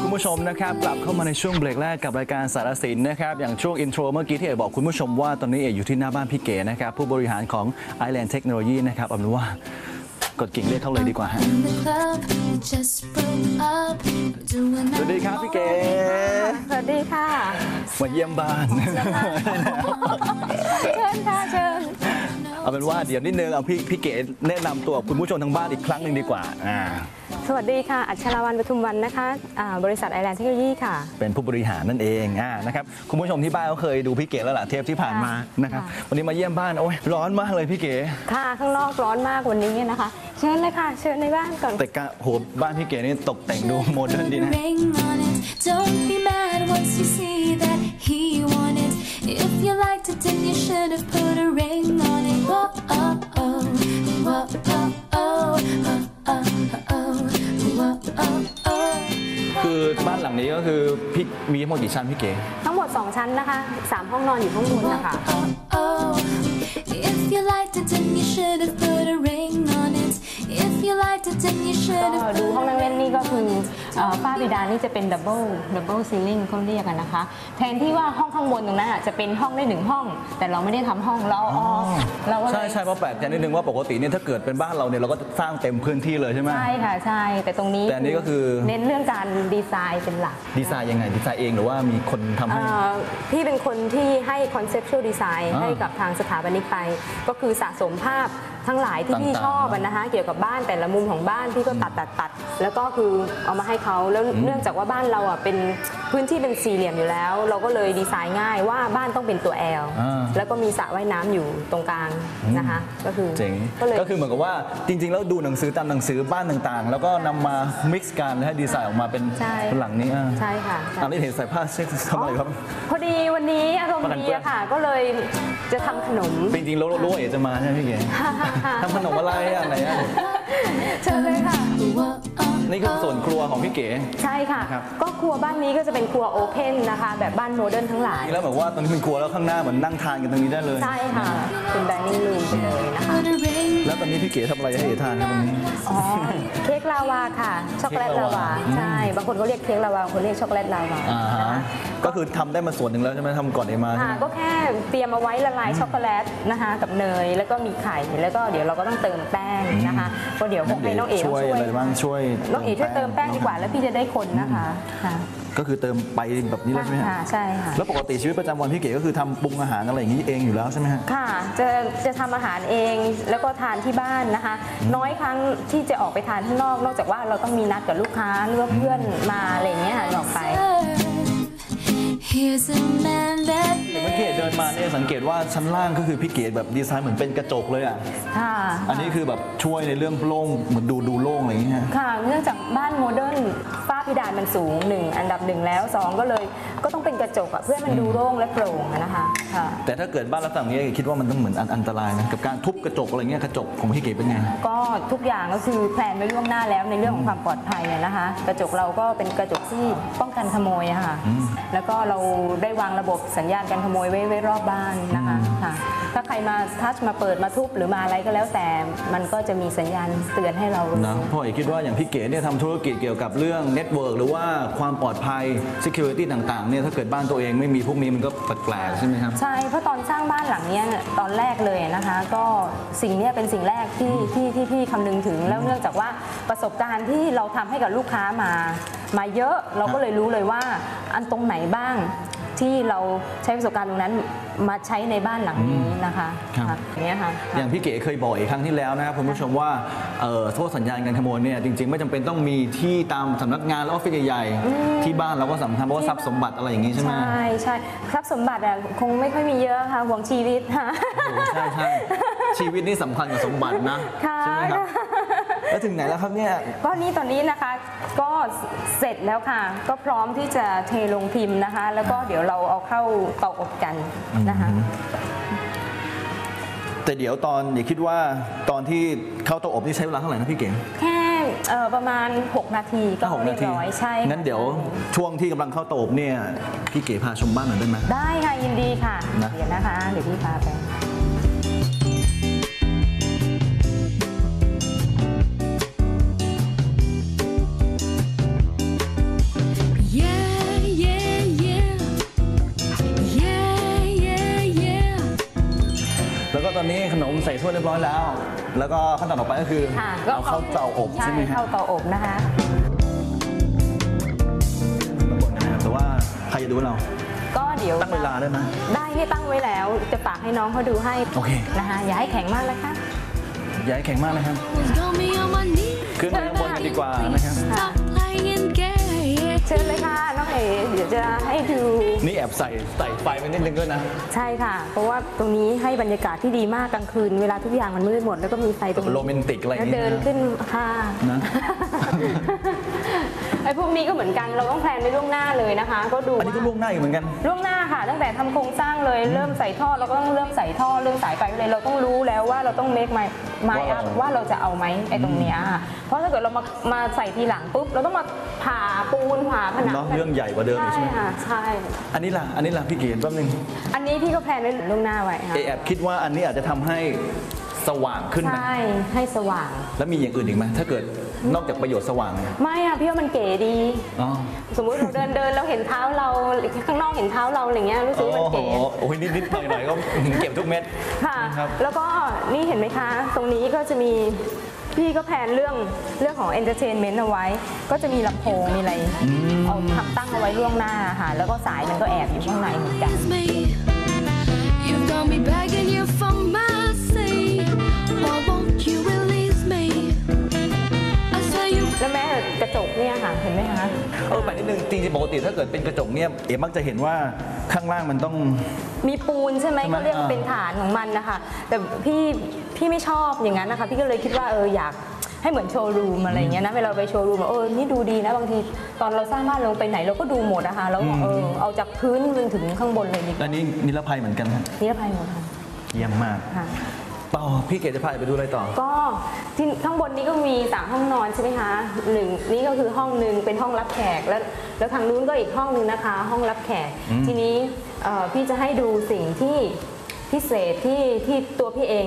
ผู้ชมนะครับกลับเข้ามาในช่วงเบรกแรกกับรายการสารสินนะครับอย่างช่วงอินโทรเมื่อกี้ที่เอ๋บอกคุณผู้ชมว่าตอนนี้เอ๋อยู่ที่หน้าบ้านพี่เก๋นะครับผู้บริหารของ Island Technology นะครับเอาเป็นว่ากดกิ่งเรียกเขาเลยดีกว่าฮะ in the club. We just broke up. Doing สวัสดีครับพี่เก๋สวัสดีค่ะมาเยี่ยมบ้านเชิญค่ะเชิญ เอาเป็นว่าเดี๋ยวนิดนึงเอาพี่พี่เก๋แนะนำตัวคุณผู้ชมทางบ้านอีกครั้งหนึ่งดีกว่าอ่า สวัสดีค่ะ อัชราวันปทุมวันนะคะอ่าบริษัทไอแลนด์เทคโนโลยีค่ะ เป็นผู้บริหารนั่นเองอ่านะครับคุณผู้ชมที่บ้านเขาเคยดูพี่เก๋แล้วล่ะเทปที่ผ่านมานะครับค่ะวันนี้มาเยี่ยมบ้านโอ้ยร้อนมากเลยพี่เก๋ค่ะข้างนอกร้อนมากวันนี้นะคะ เชิญเลยค่ะ เชิญในบ้านก่อน แต่กะโหบ้านพี่เก๋นี่ตกแต่งดูโมเดิร์นดีนะ ring on it. Don't be mad once you see that he wanted. If you liked it, then you should have put a ring on it. Whoa, oh, oh, whoa, oh, oh, oh, oh, oh, whoa, oh, oh. คือบ้านหลังนี้ก็คือพี่มีทั้งหมดกี่ชั้นพี่เก๋ทั้งหมด 2 ชั้นนะคะ 3 ห้องนอนอยู่ข้างบนนะคะ Oh, oh. If you liked it, then you should have put a ring on it. ก็ have ดูห้องนั่งเล่นนี่ก็คือเอ่อฝ้าเพดานนี่จะเป็นดับเบิลดับเบิลซีลิงเขาเรียกกันนะคะ แทนที่ว่าห้องข้างบนตรงนั้นอะจะเป็นห้องได้หนึ่งห้อง แต่เราไม่ได้ทำห้องเราเอาออกเราก็เลยใช่ใช่เพราะแปลกใจนิดนึงว่าปกติเนี่ยถ้าเกิดเป็นบ้านเราเนี่ยเราก็จะสร้างเต็มพื้นที่เลยใช่ไหม ใช่ค่ะใช่ แต่ตรงนี้แต่อันนี้ก็คือ เน้นเรื่องการดีไซน์เป็นหลักดีไซน์ยังไงดีไซน์เองหรือว่ามีคนทำให้ เอ่อพี่เป็นคนที่ให้ conceptual design อ่าให้กับทางสถาปนิกไป ก็คือสะสมภาพ ทั้งหลายที่พี่ต่างๆชอบอะนะคะเกี่ยวกับบ้านแต่ละมุมของบ้านพี่ก็ตัดตัดตัดแล้วก็คือเอามาให้เขาแล้วเนื่องจากว่าบ้านเราอะเป็นพื้นที่เป็นสี่เหลี่ยมอยู่แล้ว เราก็เลยดีไซน์ง่ายว่าบ้านต้องเป็นตัว L อ่า แล้วก็มีสระว่ายน้ำอยู่ตรงกลางนะคะก็คือเจ๋งก็เลย ก็คือเหมือนกับว่าจริง ๆ แล้วดูหนังสือตามหนังสือบ้านต่างๆ แล้วก็นำมา mix กันให้ดีไซน์ออกมาเป็นใช่ หลังนี้อะใช่ค่ะใช่ อันนี้เห็นใส่ผ้าเช็คทำอะไรครับ พอดีวันนี้อารมณ์ดีอะค่ะ ก็เลยจะทำขนม จริงๆรู้รู้ว่าเอ๋จะมาใช่ไหมพี่เก๋ทำขนมอะไรอะไหนอะ เชิญเลยค่ะ นี่คือส่วนครัวของพี่เก๋ ใช่ค่ะครับ ก็ครัวบ้านนี้ก็จะเป็นครัวโอเพนนะคะ แบบบ้านโมเดิร์นทั้งหลายแล้วแบบว่าตอนนี้เป็นครัวแล้วข้างหน้าเหมือนนั่งทานกันตรงนี้ได้เลย ใช่ค่ะ เป็นดิเนิ่งรูมไปเลยนะคะ put a ring แล้วตอนนี้พี่เก๋ทำอะไรให้เอ๋ทานครับวันนี้ อ๋อ เค้กลาวาค่ะ ช็อกโกแลตเค้กลาลาวาวา ใช่ บางคนเขาเรียกเค้กลาวาบางคนเรียกช็อกโกแลตลาวาอ่าฮะ ก็คือทำได้มาส่วนหนึ่งแล้วใช่ไหมทำก่อนเอมาใช่ค่ะไหมก็แค่เตรียมเอาไว้ละลายช็อกโกแลตนะคะ กับเนย แล้วก็มีไข่ แล้วก็เดี๋ยวเราก็ต้องเติมแป้งนะคะก็เดี๋ยวคงให้น้องเอ๋ช่วย อะไรบ้างช่วยน้องเอ๋ช่วยเติมแป้งดีกว่าแล้วพี่จะได้คนนะคะค่ะก็คือเติมไปแบบนี้เลยใช่ไหมฮะค่ะใช่ค่ะแล้วปกติชีวิตประจำวันพี่เก๋ก็คือทำปรุงอาหารอะไรอย่างนี้เองอยู่แล้วใช่ไหมฮะค่ะ จะจะทำอาหารเองแล้วก็ทานที่บ้านนะคะ น้อยครั้งที่จะออกไปทานข้างนอก นอกจากว่าเราต้องมีนัดกับลูกค้าหรือว่าเพื่อนมาอะไรอย่างเงี้ยค่ะออกไป Here's a man that เมื่อกี้เดินมาเนี่ยสังเกตว่าชั้นล่างก็คือพี่เก๋แบบดีไซน์เหมือนเป็นกระจกเลยอะ ค่ะ อันนี้คือแบบช่วยในเรื่องโล่งเหมือนดูดูโล่งอะไรอย่างเงี้ยฮะค่ะ เนื่องจากบ้านโมเดิร์นฝ้า เพดานมันสูงหนึ่งอันดับหนึ่งแล้วสองก็เลยก็ต้องเป็นกระจกอะเพื่อให้มันดูโล่งและโปร่งอะนะคะค่ะ แต่ถ้าเกิดบ้านลักษณะอย่างเงี้ยคิดว่ามันต้องเหมือนอันอันตรายนะกับการทุบกระจกอะไรเงี้ยกระจกของพี่เก๋เป็นไง ก็ทุกอย่างก็คือแพลนไว้ล่วงหน้าแล้วในเรื่องของความปลอดภัยอะนะคะ กระจกเราก็เป็นกระจกที่ป้องกันขโมยอะค่ะแล้วก็เราได้วางระบบสัญญาณการขโมยไว้ไว้รอบบ้านนะคะค่ะ ถ้าใครมาทัชมาเปิดมาทุบหรือมาอะไรก็แล้วแต่มันก็จะมีสัญญาณเตือนให้เรารู้ นะเพราะเอกคิดว่าอย่างพี่เก๋เนี่ยทำธุรกิจเกี่ยวกับเรื่องเน็ตเวิร์กหรือว่าความปลอดภัย Security ต่างๆเนี่ยถ้าเกิดบ้านตัวเองไม่มีพวกนี้มันก็แปลกๆใช่ไหมครับ ใช่ เพราะตอนสร้างบ้านหลังเนี้ยตอนแรกเลยนะคะ ก็สิ่งเนี้ยเป็นสิ่งแรกที่ที่ที่พี่คำนึงถึง แล้วเนื่องจากว่าประสบการณ์ที่เราทำให้กับลูกค้ามา มาเยอะเราก็เลยรู้เลยว่า อันตรงไหนบ้าง ที่เราใช้ประสบการณ์ตรงนั้นมาใช้ในบ้านหลังนี้นะคะครับค่ะอย่างเงี้ยค่ะ อย่างพี่เก๋เคยบอกอีกครั้งที่แล้วนะครับคุณผู้ชมว่าเอ่อ โทษสัญญาณการขโมยเนี่ยจริงๆ ไม่จำเป็นต้องมีที่ตามสำนักงานและออฟฟิศใหญ่ๆ ที่บ้านเราก็สำคัญเพราะว่าทรัพย์สมบัติอะไรอย่างนี้ใช่ไหมใช่ใช่ทรัพย์สมบัติอะคงไม่ค่อยมีเยอะค่ะห่วงชีวิตค่ะโอ้ใช่ใช่ชีวิตนี่สำคัญกับสมบัตินะค่ะใช่ไหมครับแล้วถึงไหนแล้วครับเนี่ยก็นี่ตอนนี้นะคะก็เสร็จแล้วค่ะ ก็พร้อมที่จะเทลงพิมพ์นะคะ แล้วก็เดี๋ยวเราเอาเข้าเตาอบกันนะคะ แต่เดี๋ยวตอนอย่าคิดว่าตอนที่เข้าเตาอบนี่ใช้เวลาเท่าไหร่นะพี่เก๋แค่เอ่อประมาณ 6 นาทีก็หกเรีนายบทีร้อยใช่ค่ะงั้นเดี๋ยวช่วงที่กำลังเข้าเตาอบเนี่ยพี่เก๋พาชมบ้านหน่อยได้ไหมได้ค่ะยินดีค่ะ นะ เดี๋ยวนะคะ เดี๋ยวพี่พาไป ถ้วยเรียบร้อยแล้ว แล้วก็ขั้นตอนต่อไปก็คือค่ะเอาเข้าเตาอบใช่ไหมครับเข้าเตาอบนะคะแต่ว่าใครจะดูเราก็เดี๋ยวตั้งเวลาได้ไหม ได้ที่ตั้งไว้แล้ว จะฝากให้น้องเขาดูให้โอเค นะคะอย่าให้แข็งมากนะคะ อย่าให้แข็งมากนะครับ Got me on my knees. ขึ้นไปข้างบนกันดีกว่านะครับ อบใส่ใส่ไฟไปนิดนึงด้วยนะ ใช่ค่ะ เพราะว่าตรงนี้ให้บรรยากาศที่ดีมากกลางคืน เวลาทุกอย่างมันมืดหมด แล้วก็มีไฟตรงนี้โรแมนติกอะไรอย่างแล้วงี้เดินนะขึ้นค่ะนะ ไอ้พวกนี้ก็เหมือนกันเราต้องแพลนไว้ล่วงหน้าเลยนะคะ ก็ดูอันนี้ก็ล่วงหน้าอยู่เหมือนกันล่วงหน้าค่ะ ตั้งแต่ทำโครงสร้างเลยเริ่มใส่ท่อเราก็ต้องเริ่มใส่ท่อเริ่มสายไฟไว้เลยเราต้องรู้แล้วว่าเราต้องเมคไมไมว่าอัพว่าเราจะเอาไหมไอ้ตรงเนี้ยค่ะเพราะถ้าเกิดเรามามาใส่ทีหลังปุ๊บเราต้องมาผ่าปูนผ่าผนังเนาะเรื่องใหญ่กว่าเดิมอีกใช่ใช่ไหมค่ะใช่อันนี้ล่ะอันนี้ล่ะพี่เกียรติแป๊บนึงอันนี้พี่ก็แพลนไว้ล่วงหน้าไว้ค่ะเอแอบคิดว่าอันนี้อาจจะทำให้สว่างขึ้นไหมใช่ให้สว่าง แล้วมีอย่างอื่นอีกไหมถ้าเกิด นอกจากประโยชน์สว่างเนี่ยไม่อะพี่ว่ามันเก๋ดี อ๋อสมมุติเราเดินเดินเราเห็นเท้าเราข้างนอกเห็นเท้าเราอะไรเงี้ยรู้สึกโอ้ว่ามันโหเก๋โอ้ยนิดๆหน่อยๆก็เก็บทุกเม็ด ค่ะนะครับ แล้วก็นี่เห็นไหมคะ ตรงนี้ก็จะมีพี่ก็แพลนเรื่องเรื่องของ entertainment เอาไว้ ก็จะมีลำโพงมีอะไรเอาทำตั้งเอาไว้ล่วงหน้าค่ะแล้วก็สายมันก็แอบอยู่ข้างในเหมือนกัน It's me. You've got me begging you for mercy. แล้วแม่กระจกเนี่ยค่ะเห็นไหมคะเออไปนิดนึงจริงๆปกติถ้าเกิดเป็นกระจกเนี่ยเอ๋มักจะเห็นว่าข้างล่างมันต้อง มีปูนใช่ไหมใช่ไหมเขาเรียกว่าอ่าเป็นฐานของมันนะคะ แต่พี่พี่ไม่ชอบอย่างนั้นนะคะ พี่ก็เลยคิดว่าเอออยากให้เหมือนโชว์รูมอะไรอย่างเงี้ยนะเวลาไปโชว์รูมเออนี่ดูดีนะบางทีตอนเราสร้างบ้านลงไปไหนเราก็ดูหมดนะคะแล้วเออเอาจากพื้นจนถึงข้างบนเลยดีกและว่านี่นิรภัยเหมือนกันครับนิรภัยหมดค่ะ เยี่ยมมากค่ะ ต่อพี่เกดจะพาไปดูอะไรต่อ ก็ที่ข้างบนนี้ก็มีสามห้องนอนใช่ไหมคะหนึ่งนี่ก็คือห้องหนึ่งเป็นห้องรับแขกแล้วแล้วทางนู้นก็อีกห้องหนึ่งนะคะ ห้องรับแขกทีนี้เอ่อพี่จะให้ดูสิ่งที่พิเศษที่ที่ตัวพี่เอง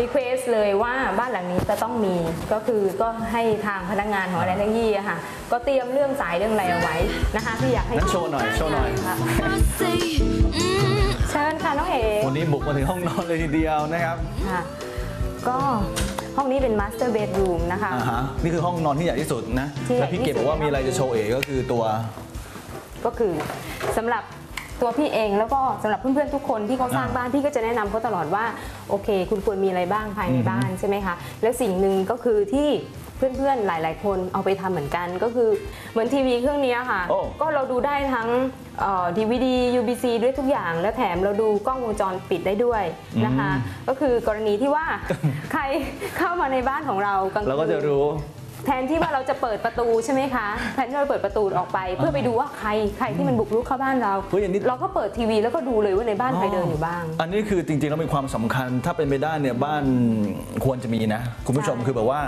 รีเควสเลยว่าบ้านหลังนี้จะต้องมีก็คือก็ให้ทางพนักงานของอะไรทั้งยี่อะค่ะ ก็เตรียมเรื่องสายเรื่องอะไรเอาไว้นะคะพี่อยากให้งั้นโชว์หน่อยโชว์หน่อยค่ะ mercy. Mm. เชิญค่ะน้องเอ๋วันนี้บุกมาถึงห้องนอนเลยทีเดียวนะครับ ค่ะก็ห้องนี้เป็น master bedroom นะคะ อ่าฮะนี่คือห้องนอนที่ใหญ่ที่สุดนะ ที่ใหญ่แล้วพี่เกดบอกว่ามีอะไรจะโชว์เอ๋ก็คือตัว ก็คือสำหรับ ตัวพี่เองแล้วก็สำหรับเพื่อนๆทุกคนที่เขาสร้างอ่าบ้านพี่ก็จะแนะนำเขาตลอดว่าโอเค คุณควรมีอะไรบ้างภายในบ้านใช่ไหมคะแล้วสิ่งหนึ่งก็คือที่เพื่อนๆหลาย ๆ คนเอาไปทำเหมือนกันก็คือเหมือนทีวีเครื่องนี้ค่ะ โอ้ ก็เราดูได้ทั้งดีวีดี UBC ด้วยทุกอย่าง แล้วแถมเราดูกล้องวงจรปิดได้ด้วยนะคะ ก็คือกรณีที่ว่า ใครเข้ามาในบ้านของเรากลางคืน เราก็จะรู้ แทนที่ว่าเราจะเปิดประตูใช่ไหมคะแทนที่เราเปิดประตูออกไป เพื่อไปดูว่าใครใครที่มันบุกรุกเข้าบ้านเรา เฮ้ยอันนี้ เราก็เปิดทีวีแล้วก็ดูเลยว่าในบ้านใครเดินอยู่บ้าง อันนี้คือจริงๆแล้วมีความสำคัญถ้าเป็นไปได้เนี่ยบ้านควรจะมีนะคุณผู้ชมใช่คือแบบว่า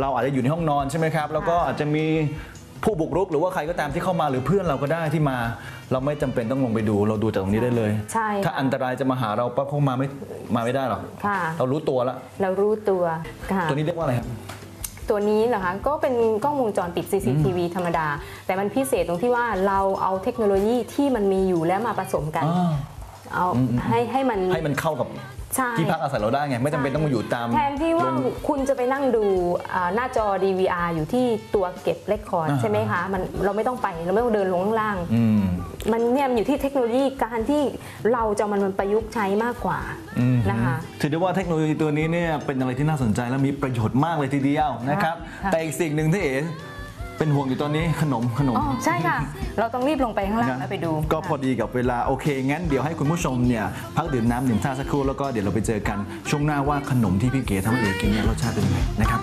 เราอาจจะอยู่ในห้องนอนใช่ไหมครับ แล้วก็อาจจะมีผู้บุกรุก หรือว่าใครก็ตามที่เข้ามาหรือเพื่อนเราก็ได้ที่มา เราไม่จำเป็นต้องลงไปดู เราดูจากตรงนี้ได้เลย ใช่ถ้าค่ะอันตรายจะมาหาเราปั๊บเขามาไม่มาไม่ได้หรอกค่ะ เรารู้ตัวแล้วเรารู้ตัวค่ะตัวนี้เรียกว่าอะไรครับ ตัวนี้เหรอคะก็เป็นกล้องวงจรปิด CCTV ธรรมดา แต่มันพิเศษตรงที่ว่าเราเอาเทคโนโลยีที่มันมีอยู่แล้วมาผสมกันอ๋อเอาให้ให้มันให้มันเข้ากับใช่ที่พักอาศัยเราได้ไง ไม่จำเป็นต้องมาอยู่ตาม แทนที่ว่าโรงคุณจะไปนั่งดูอ่าหน้าจอ DVR อยู่ที่ตัวเก็บเรคคอร์ดอ่าใช่ไหมคะมันเราไม่ต้องไปเราไม่ต้องเดินลงข้างล่างอื มมันเนี่ยมันอยู่ที่เทคโนโลยีการที่เราจะเอามันมันประยุกต์ใช้มากกว่าอืมนะคะ ถือได้ว่าเทคโนโลยีตัวนี้เนี่ยเป็นอะไรที่น่าสนใจและมีประโยชน์มากเลยทีเดียวนะครับ ค่ะ แต่อีกสิ่งหนึ่งที่เอ๋เป็นห่วงอยู่ตอนนี้ขนมขนม อ๋อใช่ค่ะ เราต้องรีบลงไปข้างล่างนะแล้วไปดูก็พอดีกับเวลาโอเค งั้นเดี๋ยวให้คุณผู้ชมเนี่ยพักดื่มน้ำดื่มท่าสักครู่แล้วก็เดี๋ยวเราไปเจอกันช่วงหน้าว่าขนมที่พี่เก๋ทำให้เอ๋กินเนี่ยรสชาติเป็นยังไงนะครับ